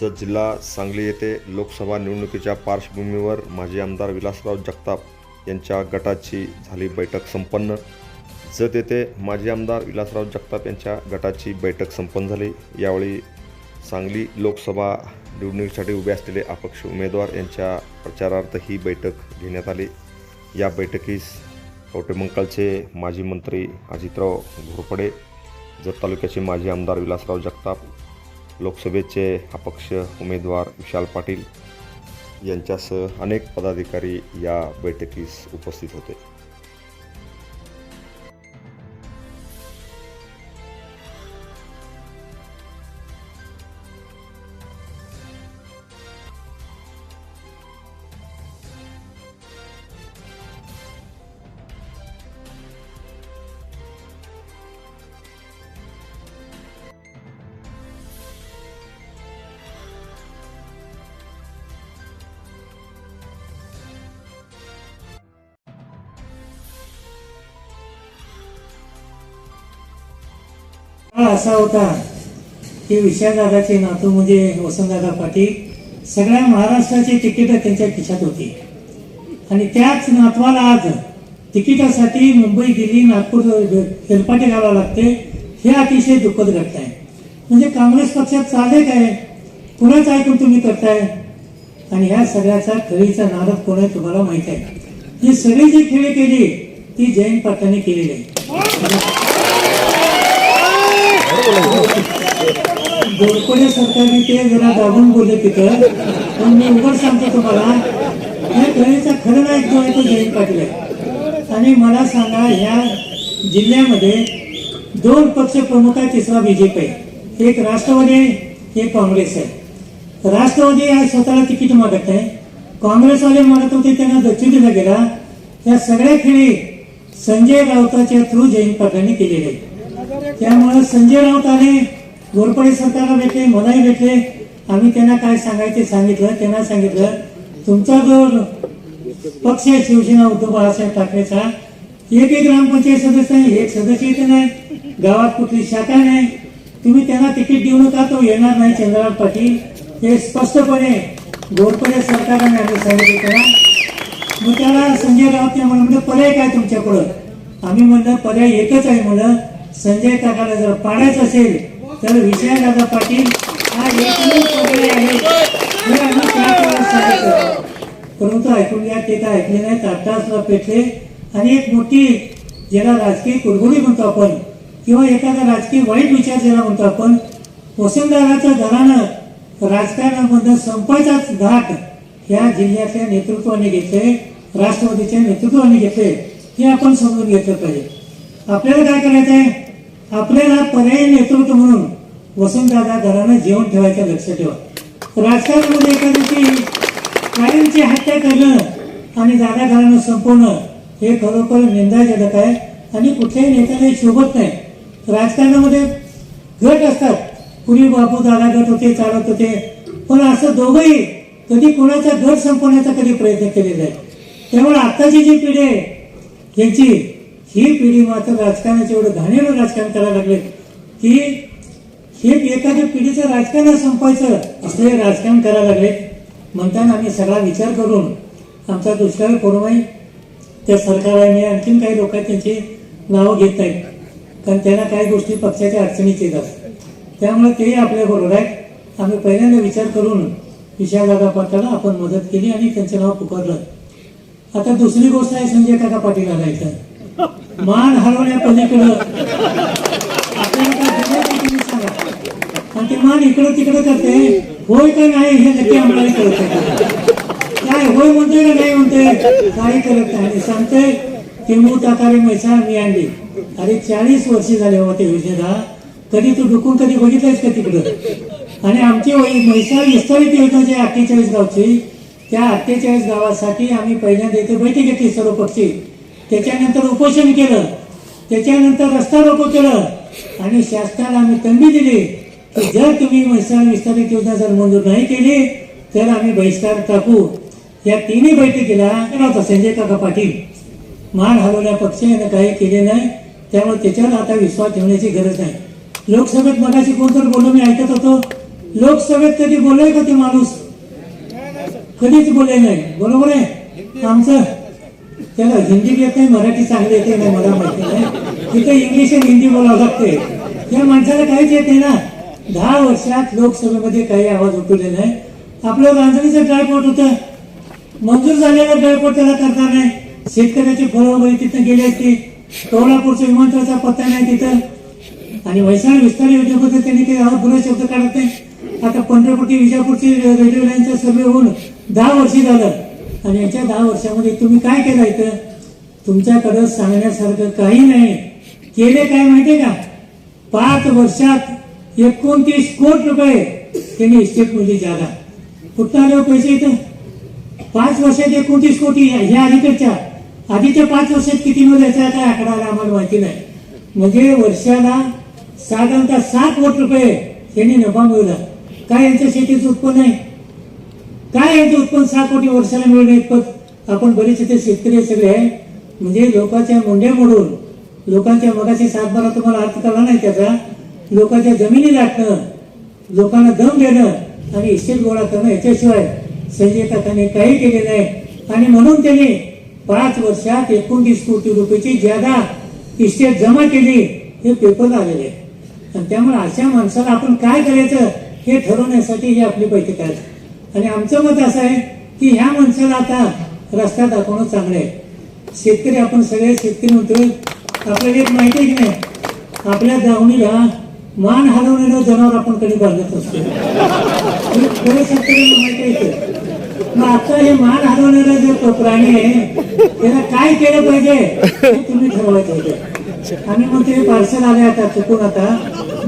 जत जिल्हा सांगली येथे लोकसभा निवडणुकीच्या पार्श्वभूमीवर माजी आमदार विलासराव जगताप यांच्या गटाची झाली बैठक संपन्न. जत येथे माजी आमदार विलासराव जगताप यांच्या गटाची बैठक संपन्न झाली. यावेळी सांगली लोकसभा निवडणुकीसाठी उभे असलेले अपक्ष उमेदवार यांच्या प्रचारार्थ ही बैठक घेण्यात आली. या बैठकीस कवटेमंकाळचे माजी मंत्री अजितराव घोरपडे जत तालुक्याचे माजी आमदार विलासराव जगताप लोकसभेचे अपक्ष उमेदवार विशाल पाटील यांच्यासह अनेक पदाधिकारी या बैठकीस उपस्थित होते. असा होता की विशालदादाचे नातू म्हणजे वसंतदादा पाटील सगळ्या महाराष्ट्राची तिकीटं त्यांच्या खिशात होती. आणि त्याच नातवाला आज तिकिटासाठी मुंबई दिल्ली नागपूर हेलपाटे घालावं लागते हे अतिशय दुःखद घटना आहे. म्हणजे काँग्रेस पक्षात चालले काय? कुणाच ऐकून तुम्ही करताय? आणि ह्या सगळ्याचा खेळीचा नारद कोण आहे तुम्हाला माहीत आहे. ही सगळी जी खेळी केली ती जयंत पाटलांनी केलेली आहे. गोडकोले सरकारने ते जरा दाबून बोलले तिथं. पण मी उघड सांगतो तुम्हाला या खेळीचा खरं नायक जो आहे तो जयंत पाटील आहे. आणि मला सांगा ह्या जिल्ह्यामध्ये दोन पक्ष प्रमुख आहे तिसरा बीजेपी आहे. एक राष्ट्रवादी आहे एक काँग्रेस आहे. राष्ट्रवादी हा स्वतःला तिकीट मागत आहे. काँग्रेसवाले मागत होते त्यांना दक्षिण दिला गेला. या सगळ्या खेळी संजय राऊताच्या थ्रू जयंत पाटलांनी केलेले आहे त्यामुळे संजय राऊत आले घोरपडे सरकारला भेटले मलाही भेटले. आम्ही त्यांना काय सांगायचे सांगितलं त्यांना सांगितलं. तुमचा जो पक्ष आहे शिवसेना उद्धव बाळासाहेब ठाकरेचा एक एक ग्रामपंचायत सदस्य आहे एक सदस्य इथे नाही गावात कुठली शाखा नाही. तुम्ही त्यांना तिकीट देऊ नका तो येणार नाही चंद्रराव पाटील. हे स्पष्टपणे घोरपडे सरकारने आम्ही सांगितलं त्याला मग त्याला संजय राऊत म्हणलं म्हणजे पर्याय काय तुमच्याकडं? आम्ही म्हणलं पर्याय एकच आहे म्हणलं. संजय काकाला जर पाडायचं असेल तर विजयदादा पाटील हा एकमेव आहे. परंतु ऐकून घ्या ते काय ऐकले नाही ताटासला पेटले. आणि एक मोठी ज्याला राजकीय कुरगुडी म्हणतो आपण किंवा एखादा राजकीय वाईट विचार ज्याला म्हणतो आपण वसंतदाराच्या दरानं राजकारणामधनं संपायचाच घाट या जिल्ह्यातल्या नेतृत्वाने घेतले राष्ट्रवादीच्या नेतृत्वाने घेतले हे आपण समजून घेतलं पाहिजे. आपल्याला काय करायचं आहे आपल्याला पर्यायी नेतृत्व म्हणून वसंतदादा घरानं जेवण ठेवायचं लक्ष ठेवा. राजकारणामध्ये एखाद्याची कायमची हत्या करणं आणि जागा घरानं संपवणं हे खरोखर निंदाजनक आहे आणि कुठल्याही नेत्याला शोभत नाही. राजकारणामध्ये गट असतात. कुणी बापू दादा गट होते चालत होते. पण असं दोघंही कधी कोणाचा गट संपवण्याचा कधी प्रयत्न केलेला आहे त्यामुळे आत्ताची जी पिढी आहे यांची ही पिढी मात्र राजकारणाचे एवढं घाणेरडं राजकारण करायला लागले. की हे एखाद्या पिढीचं राजकारण संपवायचं असं हे राजकारण करायला लागले. म्हणताना आम्ही सगळा विचार करून आमचा दुष्काळ कोरोनाही त्या सरकाराने आणखीन काही लोक त्यांची नावं घेत नाहीत कारण त्यांना काही गोष्टी पक्षाच्या अडचणीत येतात. त्यामुळे तेही आपल्या बरोबर आहेत. आम्ही पहिल्यांदा विचार करून विशालदादा पाटलाला आपण मदत केली आणि त्यांचं नाव पुकारलं. आता दुसरी गोष्ट आहे संजय काका पाटील आला मान हलवण्या पलीकडं. आपल्याला ते मान इकडं तिकडं करते. होय का नाही हे नक्की आम्हाला कळत काय होय म्हणतोय का नाही म्हणतोय? काही करत नाही. आणि सांगतोय की मूळ मी आणली. अरे चाळीस वर्ष झाले होते योजनेला कधी तू डुकून कधी बघितलंयस का तिकडं? आणि आमची वही- म्हैसाळ विस्तारित योजना जी अठ्ठेचाळीस गावची. त्या अठ्ठेचाळीस गावासाठी आम्ही पहिल्यांदा इथे बैठक घेतली सर्व पक्षी त्याच्यानंतर उपोषण केलं. त्याच्यानंतर रस्ता रोको केलं. आणि शासनाला आम्ही तंबी दिली की जर तुम्ही म्हैसाळ विस्तारित योजना जर मंजूर नाही केली तर आम्ही बहिष्कार टाकू. या तिन्ही बैठकीला होता संजय काका पाटील मान हलवल्या पक्षाने काही केले नाही त्यामुळे त्याच्यावर आता विश्वास ठेवण्याची गरज नाही लोकसभेत मगाशी कोणतरी बोलून मी ऐकत होतो. लोकसभेत कधी बोलाय का ते माणूस? कधीच बोलले नाही. बरोबर आहे? आमचं त्याला हिंदी येत नाही मराठी चांगली येते नाही मला माहिती नाही. तिथे इंग्लिश आणि हिंदी बोलावं लागते. या माणसाला काहीच येते ना. दहा वर्षात लोकसभेमध्ये काही आवाज उठवले नाही. आपलं रांजणीचं ड्रायपोर्ट होतं. मंजूर झालेलं ड्रायपोर्ट त्याला करता नाही. शेतकऱ्याची फळं वगैरे तिथं गेले असते कोल्हापूरच्या विमानतळाचा पत्ता नाही तिथं. आणि वैशाळ विस्तार योजनेबद्दल त्यांनी काही आवाज बुरा शब्द काढत नाही. आता पंढरपूरची विजापूरची रेल्वे लाईनचा सर्वे होऊन दहा वर्षी झालं. आणि याच्या दहा वर्षामध्ये तुम्ही काय केलं इथं? तुमच्याकडं सांगण्यासारखं काही नाही. केले काय माहितीये का? पाच वर्षात एकोणतीस कोट रुपये त्यांनी इस्टेटमध्ये जागा. कुठं आले हो पैसे इथं? पाच वर्षात एकोणतीस कोटी ह्या अलीकडच्या. आधीच्या पाच वर्षात किती मिळाले याचा काय आकडा आला आम्हाला माहिती नाही. म्हणजे वर्षाला साधारणतः सात कोटी रुपये त्यांनी नफा मिळवला. काय यांच्या शेतीचं उत्पन्न आहे? काय यांचं उत्पन्न? सहा कोटी वर्षाला मिळणे इतपत. आपण बरेच इथे शेतकरी सगळे. आहे म्हणजे लोकांच्या मुंड्या मोडून लोकांच्या मगाशी सातबारा तुम्हाला अर्थ कळला नाही त्याचा. लोकांच्या जमिनी गाठणं लोकांना दम देणं आणि इस्टेट गोळा करणं याच्याशिवाय संजय काकाने काही केले नाही. आणि म्हणून त्यांनी पाच वर्षात एकोणतीस कोटी रुपयाची ज्यादा इस्टेट जमा केली. हे पेपर आलेले. आहे. आणि त्यामुळे अशा माणसाला आपण काय करायचं हे ठरवण्यासाठी ही आपली बैठक आहे. आणि आमचं मत असं आहे की ह्या माणसाला आता रस्ता दाखवणं चांगलं आहे. शेतकरी आपण सगळे शेतकरी म्हणतोय आपल्याला एक माहिती आहे की नाही? आपल्या दावणीला मान हलवलेलं जनावर आपण कधी बांधत असतो. म्हणजे खरं शेतकऱ्यांना माहिती आहे मग आता हे मान हलवणारा जो प्राणी आहे त्याला काय केलं पाहिजे हे तुम्ही ठरवायचं होतं. आणि मग ते पार्सल आले आता चुकून आता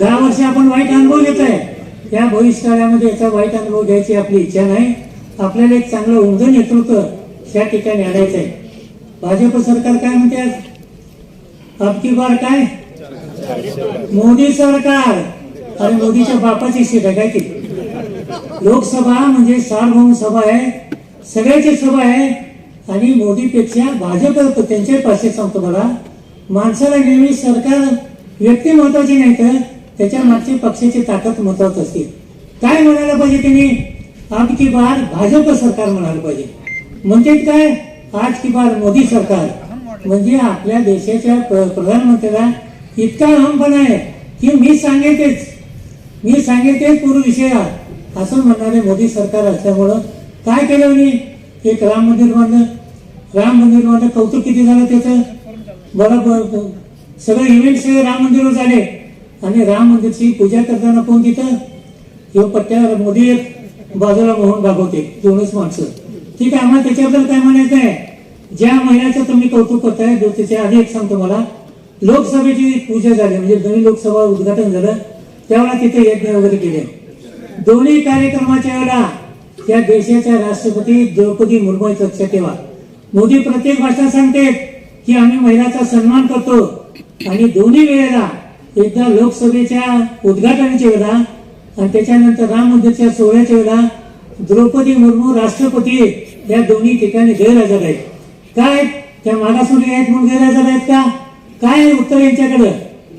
दहा वर्ष आपण वाईट अनुभव घेत आहे या भविष्यकाळामध्ये याचा वाईट अनुभव घ्यायची आपली इच्छा नाही. आपल्याला एक चांगलं उमद नेतृत्व त्या ठिकाणी आणायचं आहे. भाजप सरकार काय म्हणते आज? अब की बार काय? मोदी सरकार. आणि मोदीच्या बापाची सीट आहे काय ती? लोकसभा म्हणजे सार्वभौम सभा आहे. सगळ्याची सभा आहे. आणि मोदीपेक्षा भाजप त्यांच्या पासे सांगतो मला माणसाला नेहमी सरकार व्यक्ती महत्वाची नाही तर त्याच्या मागची पक्षाची ताकद महत्वाची असते. काय म्हणायला पाहिजे त्यांनी अब की बार भाजप सरकार म्हणायला पाहिजे. म्हणजे काय? आज की बार मोदी सरकार. म्हणजे आपल्या देशाच्या प्र- प्रधानमंत्र्याला इतका अहमपणा आहे की मी सांगेन मी सांगितले पूर्व विषया असं म्हणणारे मोदी सरकार असल्यामुळं काय केलं म्हणे एक राम मंदिर बांधलं. राम मंदिर बांधलं. कौतुक किती झालं त्याचं? बरं बरं सगळे इव्हेंट सगळे राम मंदिरवर झाले. आणि राम मंदिरची पूजा करताना कोण तिथं हे पट्ट्यावर मोदी एक बाजूला मोहन भागवते दोनच माणसं. ठीक आहे आम्हाला त्याच्याबद्दल काय म्हणायचं आहे? ज्या महिन्याचं तुम्ही कौतुक करताय जो त्याच्या आधी एक सांगतो मला. लोकसभेची पूजा झाली म्हणजे दोन्ही लोकसभा उद्घाटन झालं त्यावेळेला तिथे यज्ञ वगैरे केले दोन्ही कार्यक्रमाच्या वेळेला त्या देशाच्या राष्ट्रपती द्रौपदी मुर्मू लक्षात ठेवा. मोदी प्रत्येक भाषा सांगते की आम्ही महिलाचा सन्मान करतो आणि दोन्ही वेळेला एकदा लोकसभेच्या उद्घाटनाच्या वेळा आणि त्याच्यानंतर राम मंदिरच्या सोहळ्याच्या वेळा द्रौपदी मुर्मू राष्ट्रपती या दोन्ही ठिकाणी गैरहजर आहेत. काय? त्या मागासवर्गीय आहेत म्हणून गैरहजर आहेत का? काय आहे उत्तर यांच्याकडं?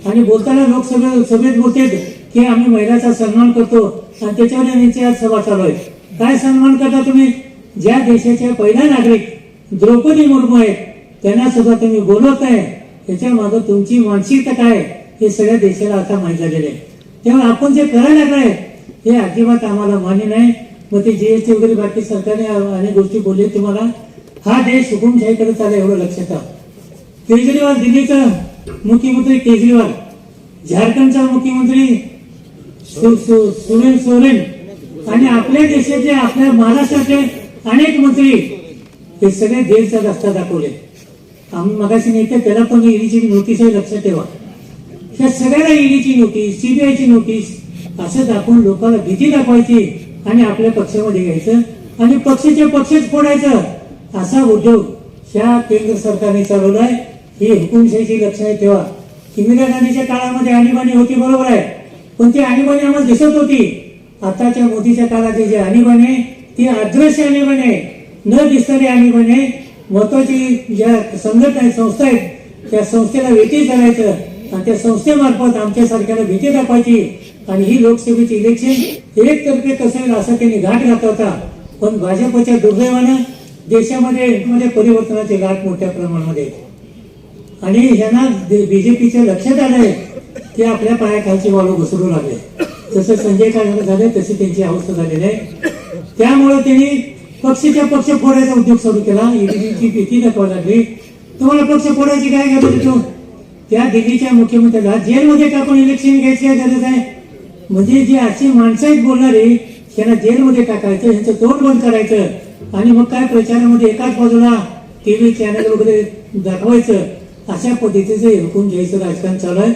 आणि बोलताना लोकसभे सभेत बोलतेत की आम्ही महिलाचा सन्मान करतो आणि त्याच्यावर यांची आज सभा चालू आहे. काय सन्मान करता तुम्ही? ज्या देशाच्या पहिल्या नागरिक द्रौपदी मुर्मू आहेत त्यांना सुद्धा तुम्ही बोलवत आहे त्याच्या मागं तुमची मानसिकता काय आहे, हे सगळ्या देशाला आता माहीत झालेलं आहे. तेव्हा आपण जे करायला काय हे अजिबात आम्हाला मान्य नाही. मग ते जीएसटी वगैरे बाकी सरकारने अनेक गोष्टी बोलले तुम्हाला हा देश हुकुमशाहीकडे चालला एवढं लक्षात ठेवा. केजरीवाल दिल्लीचा मुख्यमंत्री केजरीवाल झारखंडचा मुख्यमंत्री सु- सुरेन सोरेन आणि आपल्या देशाचे आपल्या महाराष्ट्राचे अनेक मंत्री हे सगळे देशचा रस्ता दाखवले. आम्ही मगाशी नेते त्याला पण ईडीची नोटीस लक्षात ठेवा. त्या सगळ्याला ईडीची नोटीस सीबीआयची नोटीस असं दाखवून लोकांना भीती दाखवायची आणि आपल्या पक्षामध्ये घ्यायचं आणि पक्षाचे पक्षच फोडायचं असा उद्योग ह्या केंद्र सरकारने चालवलाय ही हुकुमशाहीची लक्षणे ठेवा. इंदिरा गांधीच्या काळामध्ये आणीबाणी होती बरोबर आहे. पण ती आणीबाणी आम्हाला दिसत होती. आताच्या मोदीच्या काळात जी आणीबाणी आहे ती अदृश्य आणीबाणी आहे. न दिसणारी आणीबाणी आहे. महत्वाची ज्या संघटना आहेत संस्था आहेत त्या संस्थेला वेठी करायचं आणि त्या संस्थेमार्फत आमच्यासारख्याला भीती दाखवायची. आणि ही लोकसभेची इलेक्शन एकतर्फे कसं होईल असा त्यांनी घाट घातला होता. पण भाजपच्या दुर्दैवानं देशामध्ये मध्ये परिवर्तनाचे गाठ मोठ्या प्रमाणामध्ये आणि यांना बीजेपीच्या लक्षात आलंय की आपल्या पायाखालची वाळू घसरू लागले जसं संजय काकडे झाले तशी त्यांची अवस्था झालेली आहे. त्यामुळे त्यांनी पक्षाच्या पक्ष फोडायचा उद्योग सुरू केला. ईडीची भीती दाखवायला लागली. तुम्हाला पक्ष फोडायची काय घ्या आहे त्या दिल्लीच्या मुख्यमंत्र्याला जेलमध्ये टाकून इलेक्शन घ्यायची गरज आहे? म्हणजे जी अशी माणसं आहेत बोलणारी त्यांना जेलमध्ये टाकायचं यांचं तोंड बंद करायचं. आणि मग काय प्रचारामध्ये एकाच बाजूला टी व्ही चॅनल वगैरे दाखवायचं. अशा पद्धतीचं हुकूम घ्यायचं राजकारण चालू आहे.